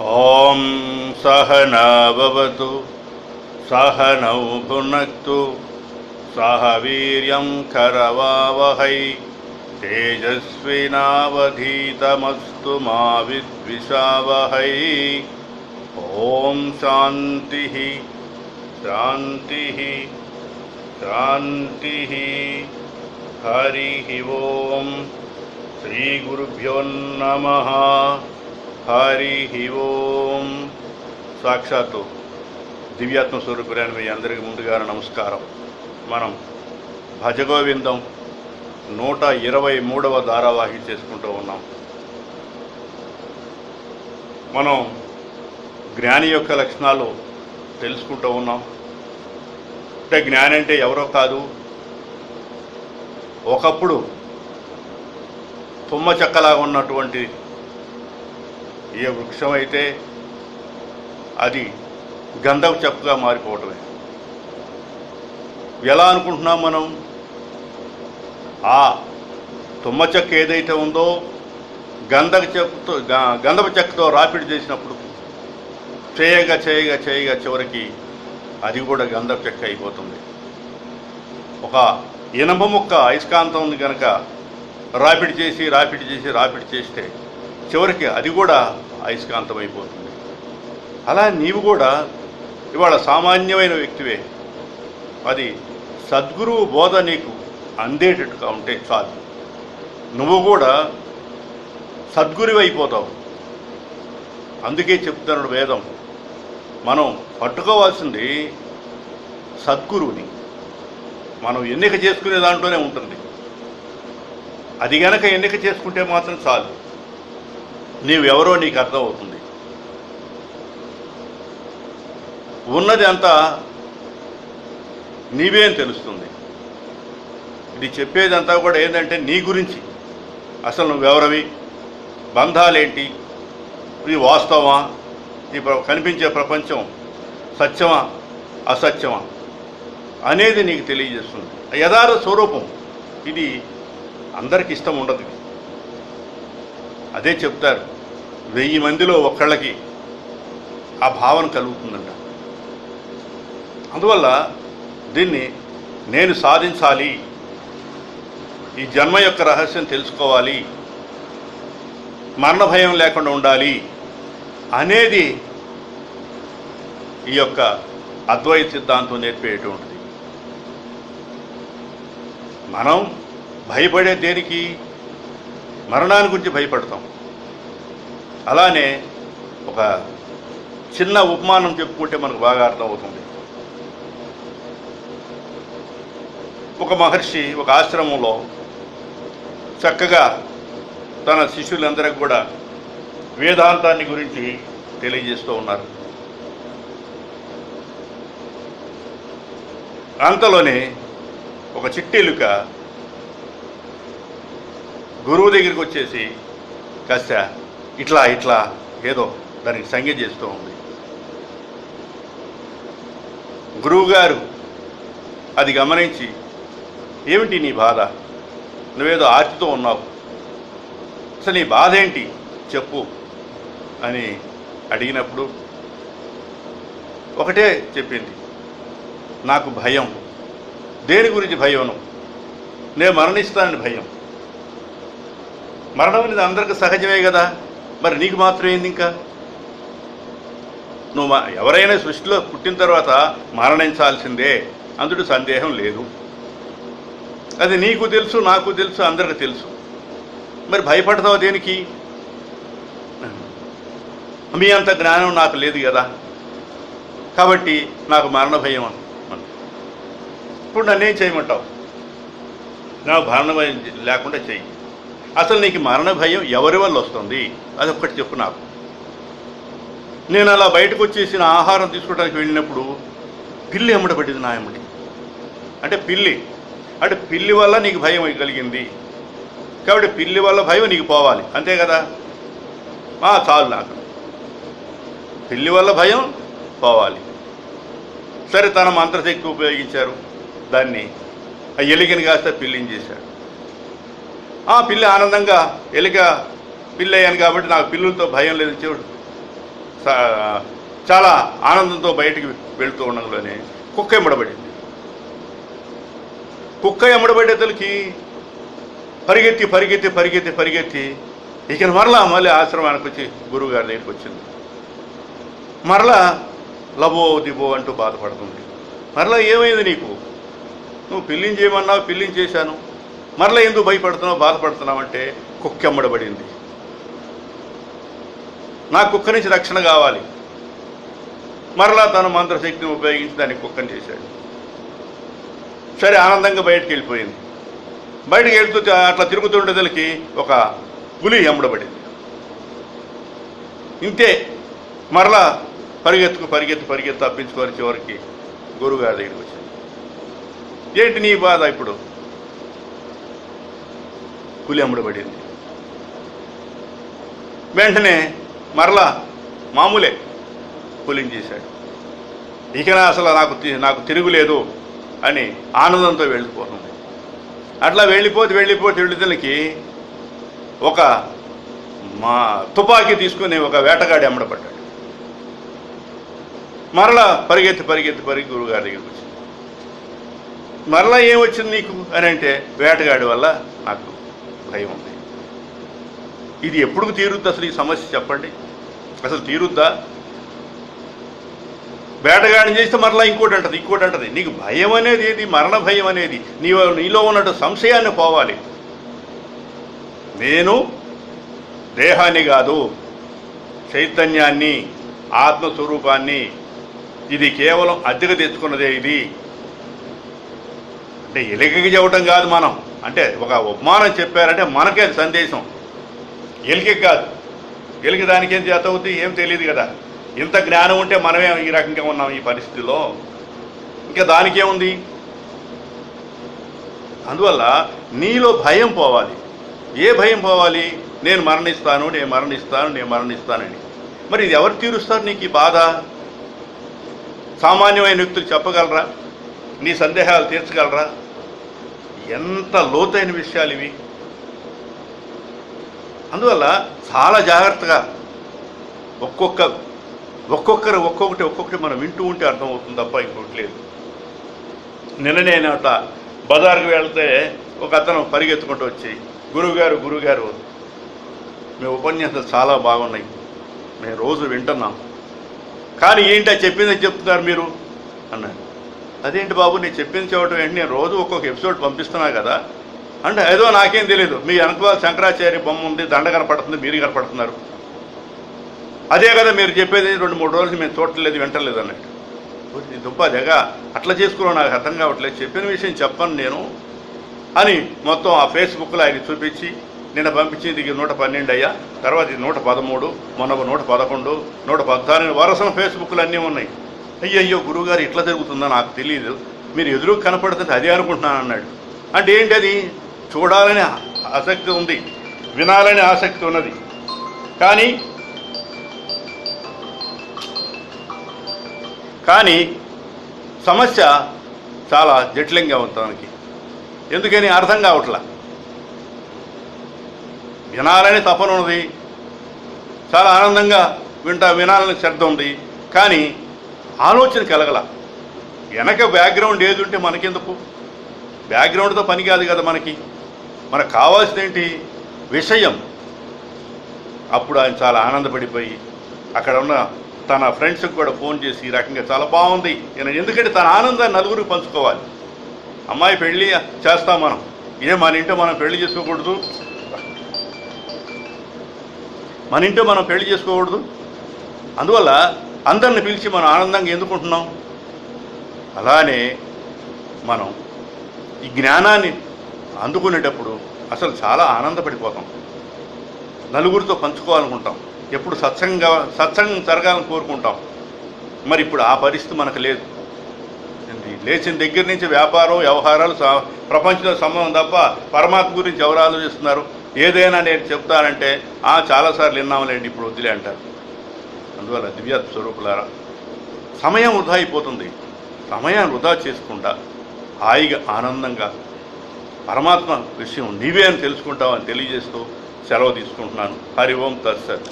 ॐ सह भवतु सहनौ भुनक्तु सह वीर्यं करवावहै तेजस्विनावधीतमस्तु मा विद्विषावहै। ॐ शान्तिः शान्तिः शान्तिः। हरिः हि श्रीगुरुभ्यो नमः। హరి ఓం. సాక్షాత్తు దివ్యాత్మ స్వరూపురాని మీ అందరికీ ముందుగా నమస్కారం. మనం భజగోవిందం నూట ఇరవై మూడవ ధారావాహి చేసుకుంటూ ఉన్నాం. మనం జ్ఞాని యొక్క లక్షణాలు తెలుసుకుంటూ ఉన్నాం. అంటే జ్ఞాని అంటే ఎవరో కాదు. ఒకప్పుడు తుమ్మ చెక్కలాగా ఉన్నటువంటి ఏ వృక్షం అయితే అది గంధపు చెప్పుగా మారిపోవటమే. ఎలా అనుకుంటున్నాం మనం? ఆ తుమ్మ చెక్క ఏదైతే ఉందో గంధక చెక్కతో గంధపు చెక్కతో రాపిడి చేసినప్పుడు చేయగా చేయగా చేయగా చివరికి అది కూడా గంధపు చెక్క అయిపోతుంది. ఒక ఇనప ముక్క అయస్కాంతం ఉంది కనుక రాపిడి చేసి రాపిడి చేసి రాపిడి చేస్తే చివరికి అది కూడా అయస్కాంతమైపోతుంది అలా నీవు కూడా ఇవాళ సామాన్యమైన వ్యక్తివే. అది సద్గురువు బోధ నీకు అందేటట్టుగా ఉంటే చాలు. నువ్వు కూడా సద్గురువు అయిపోతావు అందుకే చెప్తున్నాడు వేదం. మనం పట్టుకోవాల్సింది సద్గురువుని. మనం ఎన్నిక చేసుకునే దాంట్లోనే ఉంటుంది. అది గనక ఎన్నిక చేసుకుంటే మాత్రం చాలు. నీవెవరో నీకు అర్థమవుతుంది. ఉన్నది అంతా నీవేం తెలుస్తుంది. ఇది చెప్పేదంతా కూడా ఏంటంటే నీ గురించి. అసలు నువ్వెవరవి? బంధాలేంటి? ఇది వాస్తవమా? ఈ కనిపించే ప్రపంచం సత్యమా? అసత్యమా? అనేది నీకు తెలియజేస్తుంది. యథార్థ స్వరూపం. ఇది అందరికి ఇష్టం ఉండదు. అదే చెప్తారు. వెయ్యి మందిలో ఒక్కళ్ళకి ఆ భావన కలుగుతుందంట. అందువల్ల దీన్ని నేను సాధించాలి ఈ జన్మ యొక్క రహస్యం తెలుసుకోవాలి మరణ భయం లేకుండా ఉండాలి అనేది ఈ యొక్క అద్వైత సిద్ధాంతం నేర్పేటువంటిది. మనం భయపడే దేనికి? మరణాన్ని గురించి భయపడతాం. అలానే ఒక చిన్న ఉపమానం చెప్పుకుంటే మనకు బాగా అర్థమవుతుంది. ఒక మహర్షి ఒక ఆశ్రమంలో చక్కగా తన శిష్యులందరికీ కూడా వేదాంతాన్ని గురించి తెలియజేస్తూ ఉన్నారు. అంతలోనే ఒక చిట్టెలుక గురువు దగ్గరికి వచ్చేసి కాస్త ఇట్లా ఇట్లా ఏదో దానికి సంజ్ఞ చేస్తూ ఉంది. గురువుగారు అది గమనించి ఏమిటి నీ బాధ? నువ్వేదో ఆర్తితో ఉన్నావు. అసలు నీ బాధ ఏంటి? చెప్పు. అని అడిగినప్పుడు ఒకటే చెప్పింది. నాకు భయం. దేని గురించి భయం నేను మరణిస్తానని భయం. మరణం అనేది అందరికీ సహజమే కదా? మరి నీకు మాత్రం ఏంది ఇంకా? నువ్వు ఎవరైనా సృష్టిలో పుట్టిన తర్వాత మరణించాల్సిందే. అందుడు సందేహం లేదు. అది నీకు తెలుసు నాకు తెలుసు అందరికి తెలుసు. మరి భయపడతావు దేనికి? మీ అంత జ్ఞానం నాకు లేదు కదా. కాబట్టి నాకు మరణ భయం అను. ఇప్పుడు నన్నేం చేయమంటావు? నాకు మరణ భయం లేకుండా చెయ్యి. అసలు నీకు మరణ భయం ఎవరి వల్ల వస్తుంది? అది ఒక్కటి చెప్పు నాకు. నేను అలా బయటకు వచ్చేసిన ఆహారం తీసుకోవడానికి వెళ్ళినప్పుడు పిల్లి ఎమ్మడబడింది నా ఎమ్మటి. అంటే పిల్లి. అంటే పిల్లి వల్ల నీకు భయం కలిగింది. కాబట్టి పిల్లి వల్ల భయం నీకు పోవాలి. అంతే కదా? ఆ, చాలు నాకు. పిల్లి వల్ల భయం పోవాలి. సరే తన మంత్రశక్తి ఉపయోగించారు. దాన్ని ఆ ఎలికని కాస్త పిల్లిని చేశాడు. ఆ పిల్లి ఆనందంగా ఎలిక పిల్లి అయ్యాను కాబట్టి నాకు పిల్లులతో భయం లేదు చూడు. చాలా ఆనందంతో బయటికి వెళుతూ ఉండడంలోనే కుక్క ఎమ్మడబడింది. కుక్క ఎమ్మడబడేతలకి పరిగెత్తి పరిగెత్తి పరిగెత్తి పరిగెత్తి ఇక మరలా మళ్ళీ ఆశ్రమానికి వచ్చి గురువు గారి దగ్గరికి వచ్చింది. మరలా లబో దిబో అంటూ బాధపడుతుంది. మరలా ఏమైంది నీకు? నువ్వు పిల్లిని చేయమన్నావు పిల్లిని చేశాను. మరలా ఎందుకు భయపడుతున్నావు బాధపడుతున్నావు అంటే కుక్క ఎమ్మడబడింది నా కుక్క నుంచి రక్షణ కావాలి. మరలా తను మంత్రశక్తిని ఉపయోగించి దాన్ని కుక్కని చేశాడు. సరే ఆనందంగా బయటికి వెళ్ళిపోయింది. బయటకు వెళ్తూ అట్లా తిరుగుతుండేదలకి ఒక పులి ఎమ్మడబడింది. ఇంతే. మరలా పరిగెత్తుకు పరిగెత్తు పరిగెత్తు తప్పించుకొని చివరికి గురుగారి దగ్గరికి వచ్చింది. ఏంటి నీ బాధ ఇప్పుడు? కూలి అమ్ముడబడింది. వెంటనే మరలా మామూలే కూలింగ్ చేశాడు. ఇక అసలు నాకు నాకు తిరుగులేదు అని ఆనందంతో వెళ్ళిపోతుంది. అట్లా వెళ్ళిపోతే వెళ్ళిపోతే వెళ్ళితలకి ఒక మా తుపాకీ తీసుకుని ఒక వేటగాడి అమ్మడపడ్డాడు మరలా పరిగెత్తి పరిగెత్తి పరిగి గురుగారి దగ్గరికి వచ్చింది. మరలా ఏమొచ్చింది నీకు అని అంటే వేటగాడి వల్ల నాకు భయం ఉంది ఇది ఎప్పుడు తీరుద్ది అసలు ఈ సమస్య చెప్పండి? అసలు తీరుద్దా? వేటగాడి చేస్తే మరలా ఇంకోటి అంటది ఇంకోటి అంటది. నీకు భయం అనేది ఏది? మరణ భయం అనేది. నీ నీలో ఉన్నట్టు సంశయాన్ని పోవాలి. నేను దేహాన్ని కాదు చైతన్యాన్ని ఆత్మస్వరూపాన్ని ఇది కేవలం అద్దెకు తెచ్చుకున్నదే ఇది. అంటే ఎలికకి చెప్పటం కాదు మనం. అంటే ఒక ఉపమానం చెప్పారంటే మనకే సందేశం. ఎలికి కాదు. ఎలికి దానికి ఏం చేత ఏం తెలియదు కదా. ఇంత జ్ఞానం ఉంటే మనమే ఈ రకంగా ఉన్నాం ఈ పరిస్థితిలో. ఇంకా దానికేముంది? అందువల్ల నీలో భయం పోవాలి. ఏ భయం పోవాలి? నేను మరణిస్తాను నేను మరణిస్తాను నేను మరణిస్తానని. మరి ఇది ఎవరు తీరుస్తారు నీకు ఈ బాధ? సామాన్యమైన వ్యక్తులు చెప్పగలరా? నీ సందేహాలు తీర్చగలరా? ఎంత లోతైన విషయాలు ఇవి. అందువల్ల చాలా జాగ్రత్తగా ఒక్కొక్క ఒక్కొక్కరు ఒక్కొక్కటి ఒక్కొక్కటి మనం వింటూ ఉంటే అర్థమవుతుంది తప్ప ఇంకోటి లేదు. నిన్న నేను అట్లా బజార్కి వెళ్తే ఒక అతను పరిగెత్తుకుంటూ వచ్చి గురువుగారు గురువుగారు మీ ఉపన్యాసాలు చాలా బాగున్నాయి. మేము రోజు వింటున్నాం. కానీ ఏంటో చెప్పిందని చెప్తున్నారు మీరు? అన్నాడు. అదేంటి బాబు నేను చెప్పింది చెప్పడం ఏంటి? నేను రోజు ఒక్కొక్క ఎపిసోడ్ పంపిస్తున్నా కదా. అంటే ఏదో నాకేం తెలియదు మీ వెనకాల శంకరాచార్య బొమ్మ ఉంది దండ కనపడుతుంది మీరు కనపడుతున్నారు. అదే కదా మీరు చెప్పేది రెండు మూడు రోజులు మేము చూడలేదు వింటలేదు అన్నట్టు. ఇది దుప్ప జగ అట్లా చేసుకున్నావు నాకు అర్థం కావట్లేదు. చెప్పిన విషయం చెప్పను నేను. అని మొత్తం ఆ ఫేస్బుక్లో ఆయన చూపించి నిన్న పంపించింది ఇది నూట పన్నెండు అయ్యా తర్వాత ఇది నూట పదమూడు మొన్న నూట పదకొండు నూట పద్నాలుగు వరసన ఫేస్బుక్లు అన్నీ ఉన్నాయి. అయ్యయ్యో గురువుగారు ఇట్లా జరుగుతుందో నాకు తెలియదు మీరు ఎదురు కనపడుతుంది అదే అనుకుంటున్నాను అన్నాడు. అంటే ఏంటి అది చూడాలని ఆసక్తి ఉంది. వినాలని ఆసక్తి ఉన్నది. కానీ కానీ సమస్య చాలా జటిలంగా ఉంది తనకి. ఎందుకని అర్థం కావట్లా? వినాలని తపన ఉన్నది. చాలా ఆనందంగా వింటా వినాలని శ్రద్ధ ఉంది. కానీ ఆలోచన కలగల. వెనక బ్యాక్గ్రౌండ్ ఏది ఉంటే మనకెందుకు బ్యాక్గ్రౌండ్తో పని కాదు కదా మనకి. మనకు కావాల్సింది ఏంటి విషయం. అప్పుడు ఆయన చాలా ఆనందపడిపోయి అక్కడ ఉన్న తన ఫ్రెండ్స్కి కూడా ఫోన్ చేసి ఈ రకంగా చాలా బాగుంది. ఎందుకంటే తన ఆనందాన్ని నలుగురికి పంచుకోవాలి. అమ్మాయి పెళ్ళి చేస్తాం మనం. ఏ మన ఇంట్లో మనం పెళ్ళి చేసుకోకూడదు. మన ఇంట్లో మనం పెళ్ళి చేసుకోకూడదు. అందువల్ల అందరిని పిలిచి మనం ఆనందంగా ఎందుకుంటున్నాం? అలానే మనం ఈ జ్ఞానాన్ని అందుకునేటప్పుడు అసలు చాలా ఆనందపడిపోతాం. నలుగురితో పంచుకోవాలనుకుంటాం. ఎప్పుడు సత్సంగా సత్సంగం జరగాలని కోరుకుంటాం. మరి ఇప్పుడు ఆ పరిస్థితి మనకు లేదు. లేచిన దగ్గర నుంచి వ్యాపారం వ్యవహారాలు ప్రపంచంలో సంబంధం తప్ప పరమాత్మ గురించి ఎవరు ఆలోచిస్తున్నారు? ఏదైనా నేను చెప్తానంటే "ఆ, చాలాసార్లు విన్నాంలేండి ఇప్పుడు వదిలే అంటారు. అందువల్ల దివ్యాత్ స్వరూపులారా సమయం వృధా అయిపోతుంది. సమయాన్ని వృధా చేసుకుంటా హాయిగా ఆనందంగా పరమాత్మ విషయం నీవే అని తెలుసుకుంటామని తెలియజేస్తూ సెలవు తీసుకుంటున్నాను. హరి ఓం తత్సత్.